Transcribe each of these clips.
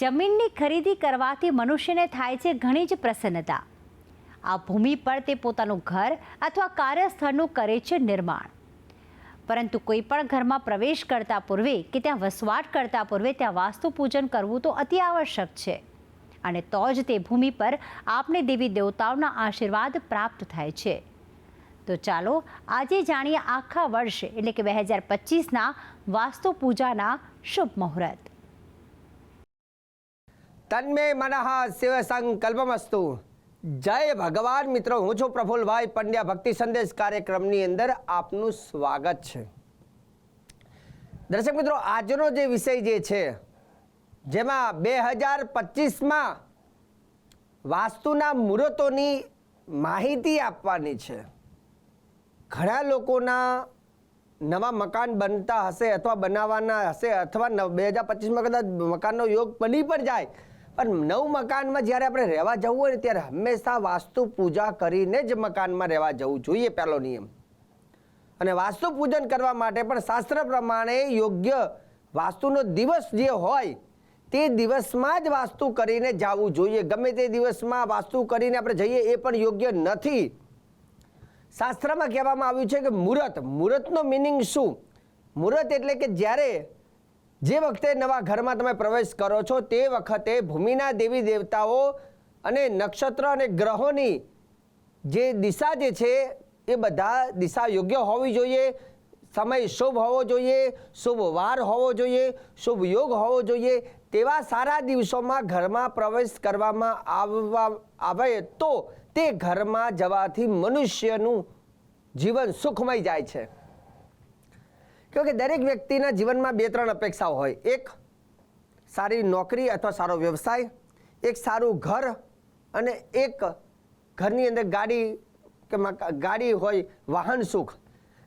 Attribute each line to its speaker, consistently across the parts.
Speaker 1: જમીનની ખરીદી કરવાથી મનુષ્યને થાય છે ઘણી જ પ્રસન્નતા. આ ભૂમિ પર તે પોતાનું ઘર અથવા કાર્યસ્થળનું કરે છે નિર્માણ. પરંતુ કોઈ પણ ઘરમાં પ્રવેશ કરતા પૂર્વે કે ત્યાં વસવાટ કરતા પૂર્વે ત્યાં વાસ્તુ પૂજન કરવું તો અતિ આવશ્યક છે. અને તો જ તે ભૂમિ પર આપને દેવી દેવતાઓના આશીર્વાદ પ્રાપ્ત થાય છે. તો ચાલો આજે જાણીએ આખા વર્ષ એટલે કે બે હજાર પચીસના વાસ્તુ પૂજાના શુભ મુહૂર્ત.
Speaker 2: તન્મે મનઃ શિવ સંકલ્પમસ્તુ જય ભગવાન મિત્રો હું છું પ્રફુલભાઈ પંડ્યા ભક્તિ સંદેશ કાર્યક્રમની અંદર આપનું સ્વાગત છે દર્શક મિત્રો આજનો જે વિષય જે છે જેમાં બે હજાર પચીસમાં વાસ્તુના મુહૂર્તોની માહિતી આપવાની છે ઘણા લોકોના નવા મકાન બનતા હશે અથવા બનાવવાના હશે અથવા બે હજાર પચીસમાં કદાચ મકાનનો યોગ બની પણ જાય પણ નવ મકાનમાં જ્યારે આપણે રહેવા જવું હોય ને ત્યારે હંમેશા વાસ્તુ પૂજા કરીને જ મકાનમાં રહેવા જવું જોઈએ, પહેલો નિયમ. અને વાસ્તુ પૂજન કરવા માટે પણ શાસ્ત્ર પ્રમાણે યોગ્ય વાસ્તુનો દિવસ જે હોય, તે દિવસમાં જ વાસ્તુ કરીને જવું જોઈએ. ગમે તે દિવસમાં વાસ્તુ કરીને આપણે જઈએ એ પણ યોગ્ય નથી. શાસ્ત્રમાં કહેવામાં આવ્યું છે કે મુહૂર્ત મુહૂર્તનો મિનિંગ શું? મુહૂર્ત એટલે કે જ્યારે જે વખતે નવા ઘરમાં તમે પ્રવેશ કરો છો, તે વખતે ભૂમિના દેવી દેવતાઓ અને નક્ષત્ર અને ગ્રહોની જે દિશા જે છે, એ બધા દિશા યોગ્ય હોવી જોઈએ. સમય શુભ હોવો જોઈએ, શુભ વાર હોવો જોઈએ, શુભ યોગ હોવો જોઈએ. તેવા સારા દિવસોમાં ઘરમાં પ્રવેશ કરવામાં આવવા, આવે તો તે ઘરમાં જવાથી મનુષ્યનું જીવન સુખમય જાય છે. કે દરેક વ્યક્તિના જીવનમાં બે ત્રણ અપેક્ષાઓ હોય. એક સારી નોકરી અથવા સારો વ્યવસાય, એક સારું ઘર અને એક ઘરની અંદર ગાડી કે ગાડી હોય, વાહન સુખ.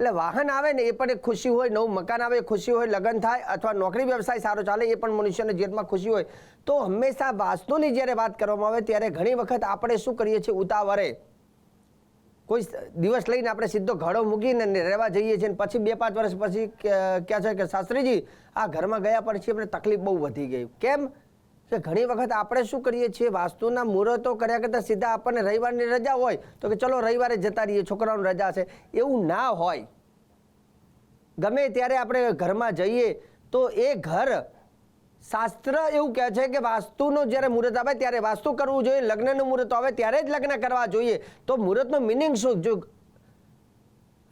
Speaker 2: એટલે વાહન આવે ને એ પણ એક ખુશી હોય, નવું મકાન આવે ખુશી હોય, લગ્ન થાય અથવા નોકરી વ્યવસાય સારો ચાલે એ પણ મનુષ્યના જીવનમાં ખુશી હોય. તો હંમેશા વાસ્તુની જ્યારે વાત કરવામાં આવે ત્યારે ઘણી વખત આપણે શું કરીએ છીએ? ઉતાવળે. કોઈ દિવસ લઈને આપણે સીધો ઘડો મૂકીને રહેવા જઈએ છીએ પછી બે પાંચ વર્ષ પછી કે- કહે છે કે, શાસ્ત્રીજી, આ ઘરમાં ગયા પછી આપણે તકલીફ બહુ વધી ગઈ. કેમ? કે ઘણી વખત આપણે શું કરીએ છીએ, વાસ્તુના મુહૂર્તો કર્યા કરતાં સીધા આપણને રવિવારની રજા હોય તો કે, ચલો રવિવારે જતા રહીએ, છોકરાઓની રજા છે. એવું ના હોય. ગમે ત્યારે આપણે ઘરમાં જઈએ તો એ ઘર શાસ્ત્ર એવું કહે છે કે વાસ્તુનો જ્યારે મુહૂર્ત આવે ત્યારે વાસ્તુ કરવું જોઈએ, લગ્નનું મુહૂર્ત આવે ત્યારે જ લગ્ન કરવા જોઈએ. તો મુહૂર્તનો મિનિંગ શું? જો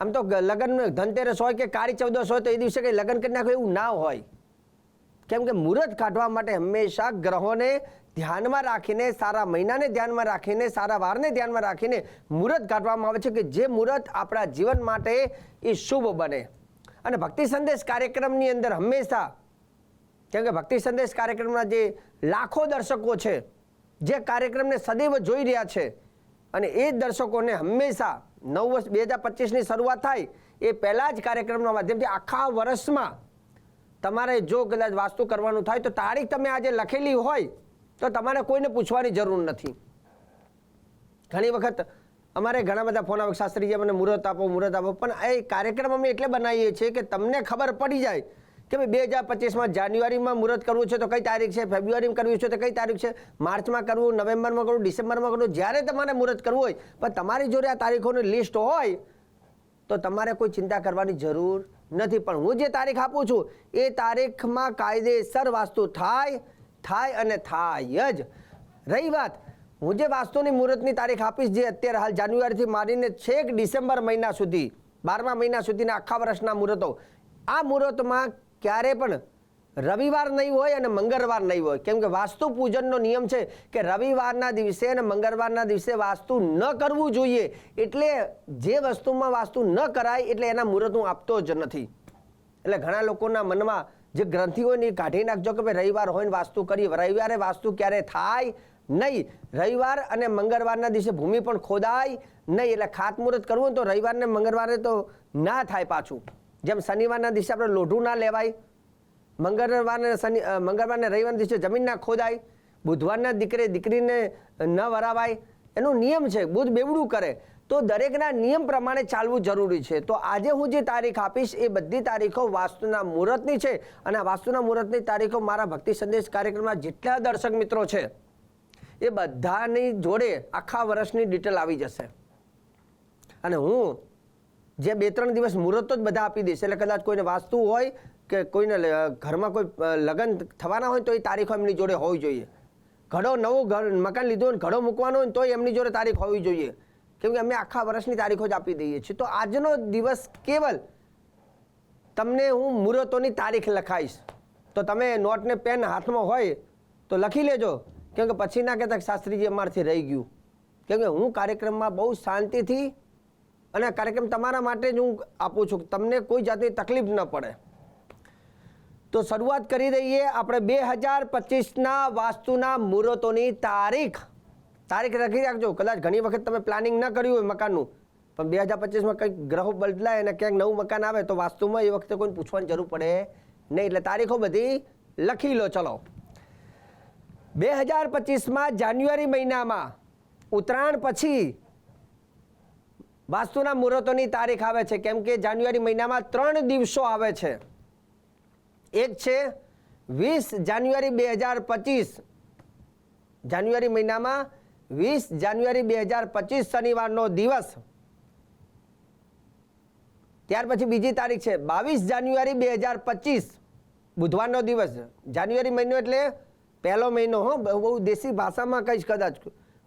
Speaker 2: આમ તો લગ્ન ધનતેરસ હોય કે કાળી ચૌદસ હોય તો એ દિવસે કંઈ લગ્ન કરી નાખો એવું ના હોય. કેમ કે મુહૂર્ત કાઢવા માટે હંમેશા ગ્રહોને ધ્યાનમાં રાખીને, સારા મહિનાને ધ્યાનમાં રાખીને, સારા વારને ધ્યાનમાં રાખીને મુહૂર્ત કાઢવામાં આવે છે કે જે મુહૂર્ત આપણા જીવન માટે એ શુભ બને. અને ભક્તિ સંદેશ કાર્યક્રમની અંદર હંમેશા કેમ કે ભક્તિ સંદેશ કાર્યક્રમના જે લાખો દર્શકો છે, જે કાર્યક્રમને સદૈવ જોઈ રહ્યા છે અને એ જ દર્શકોને હંમેશા નવ વર્ષ, બે હજાર પચીસની શરૂઆત થાય એ પહેલાં જ કાર્યક્રમના માધ્યમથી આખા વર્ષમાં તમારે જો કદાચ વાસ્તુ કરવાનું થાય તો તારીખ તમે આજે લખેલી હોય તો તમારે કોઈને પૂછવાની જરૂર નથી. ઘણી વખત અમારે ઘણા બધા ફોન આવે શાસ્ત્રીજી મને મુહૂર્ત આપો મુહૂર્ત આપો, પણ એ કાર્યક્રમ અમે એટલે બનાવીએ છીએ કે તમને ખબર પડી જાય કે ભાઈ બે હજાર પચીસમાં જાન્યુઆરીમાં મુહૂર્ત કરવું છે તો કઈ તારીખ છે? ફેબ્રુઆરીમાં કરવું છે તો કઈ તારીખ છે? માર્ચમાં કરવું, નવેમ્બરમાં કરવું, ડિસેમ્બરમાં કરવું, જ્યારે તમારે મુહૂર્ત કરવું હોય, પણ તમારી જોડે આ તારીખોની લિસ્ટ હોય, તો તમારે કોઈ ચિંતા કરવાની જરૂર નથી. પણ હું જે તારીખ આપું છું, એ તારીખમાં કાયદેસર વાસ્તુ થાય થાય અને થાય જ. રહી વાત. હું જે વાસ્તુની મુહૂર્તની તારીખ આપીશ, જે અત્યારે હાલ જાન્યુઆરીથી મારીને છેક ડિસેમ્બર મહિના સુધી, બારમા મહિના સુધીના આખા વર્ષના મુહૂર્તો, આ મુહૂર્તમાં ક્યારે પણ રવિવાર નહીં હોય અને મંગળવાર નહીં હોય. કેમ કે વાસ્તુ પૂજનનો નિયમ છે કે રવિવારના દિવસે અને મંગળવારના દિવસે વાસ્તુ ન કરવું જોઈએ. એટલે જે વસ્તુમાં વાસ્તુ ન કરાય એટલે એના મુહૂર્ત હું આપતો જ નથી. એટલે ઘણા લોકોના મનમાં જે ગ્રંથિ ને કાઢી નાખજો કે ભાઈ રવિવાર હોય ને વાસ્તુ કરીએ. રવિવારે વાસ્તુ ક્યારે થાય નહીં. રવિવાર અને મંગળવારના દિવસે ભૂમિ પણ ખોદાય નહીં. એટલે ખાતમુહૂર્ત કરવું તો રવિવારને મંગળવારે તો ના થાય પાછું. જેમ શનિવારના દિવસે આપણે લોઢું ના લેવાય, મંગળવારને શનિ મંગળવારને રવિવારના દિવસે જમીન ના ખોદાય, બુધવારના દીકરે દીકરીને ન વરાવાય, એનો નિયમ છે, બુધ બેવડું કરે. તો દરેકના નિયમ પ્રમાણે ચાલવું જરૂરી છે. તો આજે હું જે તારીખ આપીશ એ બધી તારીખો વાસ્તુના મુહૂર્તની છે અને વાસ્તુના મુહૂર્તની તારીખો મારા ભક્તિ સંદેશ કાર્યક્રમના જેટલા દર્શક મિત્રો છે, એ બધાની જોડે આખા વર્ષની ડિટેલ આવી જશે. અને હું જે બે ત્રણ દિવસ મુહૂર્તો જ બધા આપી દેશે. એટલે કદાચ કોઈને વાસ્તુ હોય કે કોઈને ઘરમાં કોઈ લગ્ન થવાના હોય તો એ તારીખો એમની જોડે હોવી જોઈએ. ઘડો નવું ઘર, મકાન લીધું હોય ઘડો મૂકવાનો હોય તોય એમની જોડે તારીખ હોવી જોઈએ. કેમ કે અમે આખા વર્ષની તારીખો જ આપી દઈએ છીએ. તો આજનો દિવસ કેવલ તમને હું મુહૂર્તોની તારીખ લખાઈશ. તો તમે નોટને પેન હાથમાં હોય તો લખી લેજો. કેમ કે પછી ના કહેતા શાસ્ત્રીજી અમારથી રહી ગયું. કેમ કે હું કાર્યક્રમમાં બહુ શાંતિથી અને કાર્યક્રમ તમારા માટે જ હું આપું છું તમને કોઈ જાતની તકલીફ ન પડે. તો શરૂઆત કરી દઈએ આપણે બે હજાર પચીસના વાસ્તુના મુહૂર્તોની તારીખ. તારીખ લખી રાખજો. કદાચ ઘણી વખત તમે પ્લાનિંગ ન કર્યું હોય મકાનનું, પણ બે હજાર પચીસમાં કંઈક ગ્રહો બદલાય અને ક્યાંક નવું મકાન આવે તો વાસ્તુમાં એ વખતે કોઈને પૂછવાની જરૂર પડે નહીં. એટલે તારીખો બધી લખી લો, ચલો. બે હજાર પચીસમાં જાન્યુઆરી મહિનામાં ઉત્તરાયણ પછી વાસ્તુના મુહૂર્તોની તારીખ આવે છે. કેમ કે જાન્યુઆરી મહિનામાં ત્રણ દિવસો આવે છે. એક છે વીસ જાન્યુઆરી બે હજાર પચીસ. જાન્યુઆરી મહિનામાં વીસ જાન્યુઆરી બે હજાર પચીસ શનિવારનો દિવસ. ત્યાર પછી બીજી તારીખ છે બાવીસ જાન્યુઆરી બે હજાર પચીસ, બુધવારનો દિવસ. જાન્યુઆરી મહિનો એટલે પહેલો મહિનો, હો, બહુ દેશી ભાષામાં કહીશ કદાચ.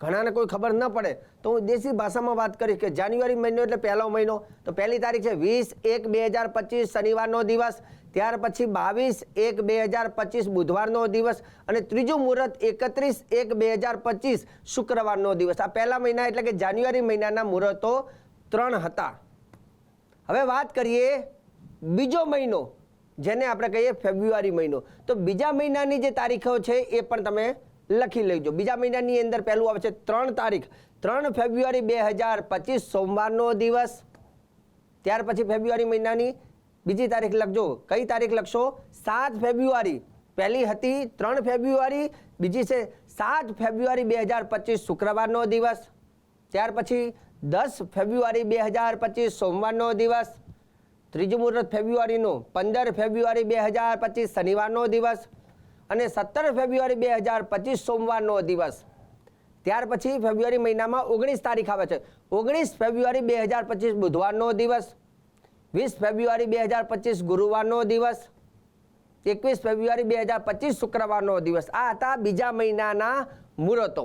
Speaker 2: ઘણાને કોઈ ખબર ન પડે. તો હું દેશી ભાષામાં વાત કરીશ કે જાન્યુઆરી મહિનો એટલે પહેલો મહિનો. તો પહેલી તારીખ છે વીસ એક બે હજાર પચીસ શનિવારનો દિવસ. ત્યાર પછી બાવીસ એક બે હજાર પચીસ બુધવારનો દિવસ. અને ત્રીજું મુહૂર્ત એકત્રીસ એક બે હજાર પચીસ શુક્રવારનો દિવસ. આ પહેલા મહિના એટલે કે જાન્યુઆરી મહિનાના મુહૂર્તો ત્રણ હતા. હવે વાત કરીએ બીજો મહિનો, જેને આપણે કહીએ ફેબ્રુઆરી મહિનો. તો બીજા મહિનાની જે તારીખો છે એ પણ તમે લખી લેજો. બીજા મહિનાની અંદર પહેલું આવે છે ત્રણ તારીખ. ત્રણ ફેબ્રુઆરી બે હજાર પચીસ, સોમવારનો દિવસ. ત્યાર પછી ફેબ્રુઆરી મહિનાની બીજી તારીખ લખજો. કઈ તારીખ લખશો? સાત ફેબ્રુઆરી. પહેલી હતી ત્રણ ફેબ્રુઆરી, બીજી છે સાત ફેબ્રુઆરી બે હજાર પચીસ, શુક્રવારનો દિવસ. ત્યાર પછી દસ ફેબ્રુઆરી બે હજાર પચીસ, સોમવારનો દિવસ. ત્રીજું મુહૂર્ત ફેબ્રુઆરીનો, પંદર ફેબ્રુઆરી બે હજાર પચીસ, શનિવારનો દિવસ. અને સત્તર ફેબ્રુઆરી બે હજાર પચીસ સોમવારનો દિવસ. ત્યાર પછી ફેબ્રુઆરી મહિનામાં ઓગણીસ તારીખ આવે છે. ઓગણીસ ફેબ્રુઆરી બે હજાર પચીસ બુધવારનો દિવસ. વીસ ફેબ્રુઆરી બે હજાર પચીસ ગુરુવારનો દિવસ. એકવીસ ફેબ્રુઆરી બે હજાર પચીસ શુક્રવારનો દિવસ. આ હતા બીજા મહિનાના મુહૂર્તો.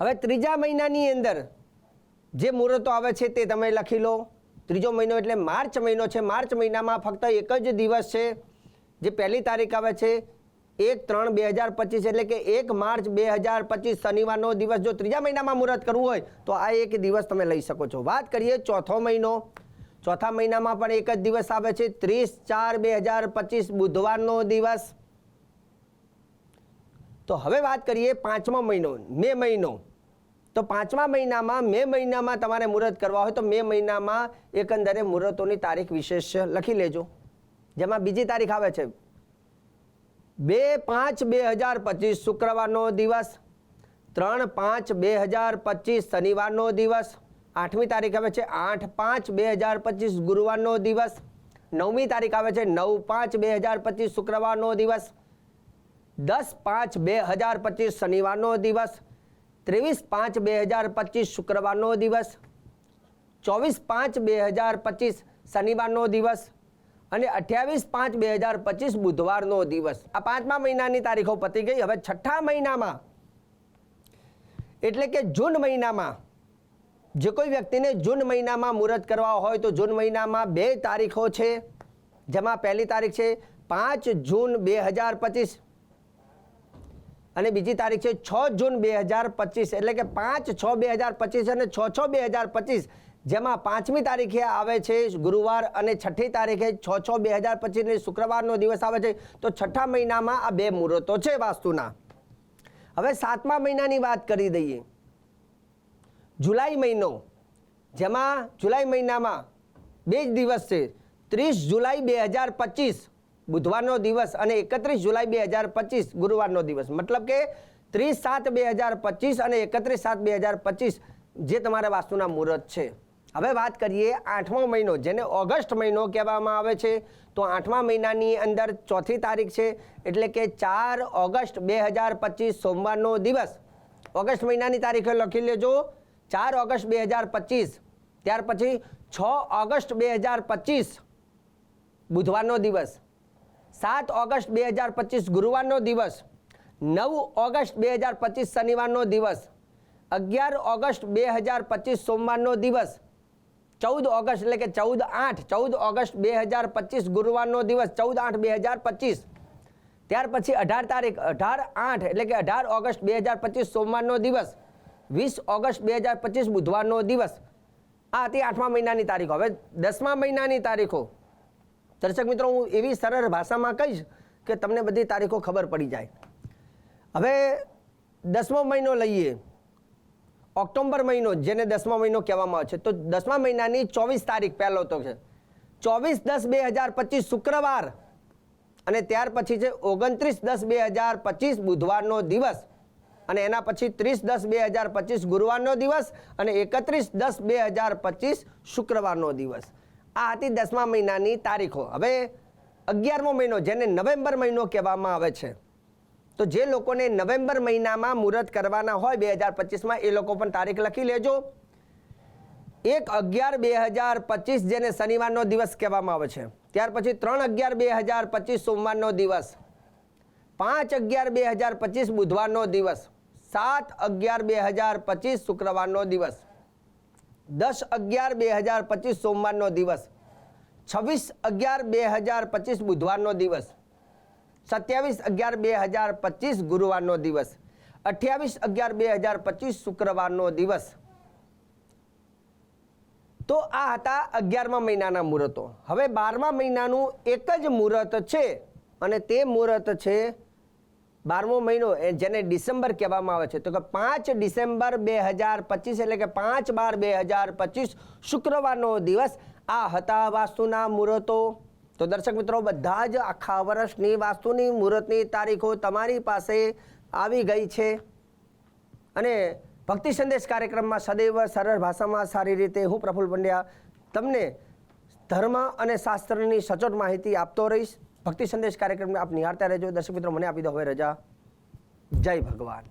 Speaker 2: હવે ત્રીજા મહિનાની અંદર જે મુહૂર્તો આવે છે તે તમે લખી લો. ત્રીજો મહિનો એટલે માર્ચ મહિનો છે. માર્ચ મહિનામાં ફક્ત એક જ દિવસ છે. જે પહેલી તારીખ આવે છે એક ત્રણ બે હજાર પચીસ એટલે કે એક માર્ચ બે હજાર પચીસ શનિવારનો દિવસ જો ત્રીજા મહિનામાં મુહૂર્ત કરવું હોય, તો આ એક દિવસ તમે લઈ શકો છો. વાત કરીએ ચોથો મહિનો. ચોથા મહિનામાં પણ એક જ દિવસ આવે છે. ત્રીસ ચાર બે હજાર પચીસ બુધવારનો દિવસ. તો હવે વાત કરીએ પાંચમો મહિનો, મે મહિનો. તો પાંચમા મહિનામાં, મે મહિનામાં તમારે મુહૂર્ત કરવા હોય, તો મે મહિનામાં એકંદરે મુહૂર્તોની તારીખ વિશેષ લખી લેજો. જેમાં બીજી તારીખ આવે છે. બે પાંચ બે હજાર પચીસ શુક્રવારનો દિવસ, ત્રણ પાંચ બે હજાર પચીસ શનિવારનો દિવસ, આઠમી તારીખ આવે છે આઠ પાંચ બે હજાર પચીસ ગુરુવારનો દિવસ, નવમી તારીખ આવે છે નવ પાંચ બે હજાર પચીસ શુક્રવારનો દિવસ, દસ પાંચ બે હજાર પચીસ શનિવારનો દિવસ, ત્રેવીસ પાંચ બે હજાર પચીસ શુક્રવારનો દિવસ, ચોવીસ પાંચ બે હજાર પચીસ શનિવારનો દિવસ અને અઠ્યાવીસ પાંચ બે હજાર પચીસ બુધવારનો દિવસ. આ પાંચમા મહિનાની તારીખો પતી ગઈ. હવે છઠ્ઠા મહિનામાં, એટલે કે જૂન મહિનામાં, જે કોઈ વ્યક્તિને જૂન મહિનામાં મુહૂર્ત કરવા હોય તો જૂન મહિનામાં બે તારીખો છે, જેમાં પહેલી તારીખ છે પાંચ જૂન બે હજાર પચીસ અને બીજી તારીખ છે છ જૂન બે હજાર પચીસ. એટલે કે પાંચ, છ બે હજાર પચીસ અને છ છ બે હજાર પચીસ જેમાં પાંચમી તારીખે આવે છે ગુરુવાર અને છઠ્ઠી તારીખે છ છ બે હજાર પચીસ શુક્રવારનો દિવસ આવે છે. તો છઠ્ઠા મહિનામાં આ બે મુહૂર્તો છે વાસ્તુના. હવે સાતમા મહિનાની વાત કરી દઈએ. જુલાઈ મહિનો, જેમાં જુલાઈ મહિનામાં બે જ દિવસ છે. ત્રીસ જુલાઈ બે હજાર પચીસ, બુધવારનો દિવસ અને એકત્રીસ જુલાઈ બે હજાર પચીસ, ગુરુવારનો દિવસ. મતલબ કે ત્રીસ સાત બે હજાર પચીસ અને એકત્રીસ સાત બે હજાર પચીસ જે તમારા વાસ્તુના મુહૂર્ત છે. હવે વાત કરીએ આઠમો મહિનો, જેને ઓગસ્ટ મહિનો કહેવામાં આવે છે. તો આઠમા મહિનાની અંદર ચોથી તારીખ છે, એટલે કે ચાર ઓગસ્ટ બે હજાર પચીસ સોમવારનો દિવસ. ઓગસ્ટ મહિનાની તારીખે લખી લેજો, ચાર ઓગસ્ટ બે હજાર પચીસ. ત્યાર પછી છ ઓગસ્ટ બે હજાર પચીસ, બુધવારનો દિવસ. સાત ઓગસ્ટ બે હજાર પચીસ, ગુરુવારનો દિવસ. નવ ઓગસ્ટ બે હજાર પચીસ, શનિવારનો દિવસ. અગિયાર ઓગસ્ટ બે હજાર પચીસ, સોમવારનો દિવસ. ચૌદ ઓગસ્ટ એટલે કે ચૌદ આઠ, ચૌદ ઓગસ્ટ બે હજાર પચીસ ગુરુવારનો દિવસ, ચૌદ આઠ બે હજાર પચીસ. ત્યાર પછી અઢાર તારીખ, અઢાર આઠ એટલે કે અઢાર ઓગસ્ટ બે હજાર પચીસ સોમવારનો દિવસ, વીસ ઓગસ્ટ બે હજાર પચીસ બુધવારનો દિવસ. આ હતી આઠમા મહિનાની તારીખો. હવે દસમા મહિનાની તારીખો. દર્શક મિત્રો, હું એવી સરળ ભાષામાં કહીશ કે તમને બધી તારીખો ખબર પડી જાય. હવે દસમો મહિનો લઈએ. ઓક્ટોબર મહિનો, જેને દસમા મહિનો કહેવામાં આવે છે. તો દસમા મહિનાની ચોવીસ તારીખ પહેલો તો છે. ચોવીસ દસ બે હજાર પચીસ શુક્રવાર અને ત્યાર પછી છે ઓગણત્રીસ દસ બે હજાર પચીસ બુધવારનો દિવસ અને એના પછી ત્રીસ દસ બે હજાર પચીસ ગુરુવારનો દિવસ અને એકત્રીસ દસ બે હજાર પચીસ શુક્રવારનો દિવસ. આ હતી દસમા મહિનાની તારીખો. હવે અગિયારમો મહિનો, જેને નવેમ્બર મહિનો કહેવામાં આવે છે. તો જે લોકોને નવેમ્બર મહિનામાં મુહૂર્ત કરવાના હોય બે હજાર પચીસમાં, એ લોકો પણ તારીખ લખી લેજો. એક અગિયાર બે હજાર પચીસ જેને શનિવારનો દિવસ કહેવામાં આવે છે. ત્યાર પછી ત્રણ અગિયાર બે હજાર પચીસ સોમવારનો દિવસ. પાંચ અગિયાર બે હજાર પચીસ બુધવારનો દિવસ. સાત અગિયાર બે હજાર પચીસ શુક્રવારનો દિવસ. દસ અગિયાર બે હજાર પચીસ સોમવારનો દિવસ. છવ્વીસ અગિયાર બે હજાર પચીસ બુધવારનો દિવસ. સત્યાવીસ અગિયાર બે હજાર પચીસ ગુરુવારનો દિવસ. અઠ્યાવીસ અગિયાર બે હજાર પચીસ શુક્રવારનો દિવસ. તો આ હતા અગિયારમા મહિનાના મુહૂર્તો. હવે બારમા મહિનાનું એક જ મુહૂર્ત છે અને તે મુહૂર્ત છે બારમો મહિનો જેને ડિસેમ્બર કહેવામાં આવે છે. તો કે પાંચ ડિસેમ્બર બે હજાર પચીસ એટલે કે પાંચ બાર બે હજાર પચીસ શુક્રવારનો દિવસ. આ હતા વાસ્તુના મુહૂર્તો. તો દર્શક મિત્રો, બધા જ આખા વર્ષની વાસ્તુની મુહૂર્તની તારીખો તમારી પાસે આવી ગઈ છે. અને ભક્તિ સંદેશ કાર્યક્રમમાં સદૈવ સરળ ભાષામાં સારી રીતે હું પ્રફુલ્લ પંડ્યા તમને ધર્મ અને શાસ્ત્રની સચોટ માહિતી આપતો રહીશ. ભક્તિ સંદેશ કાર્યક્રમને આપ નિહાળતા રહેજો. દર્શક મિત્રો, મને આપી દો હવે રજા. જય ભગવાન.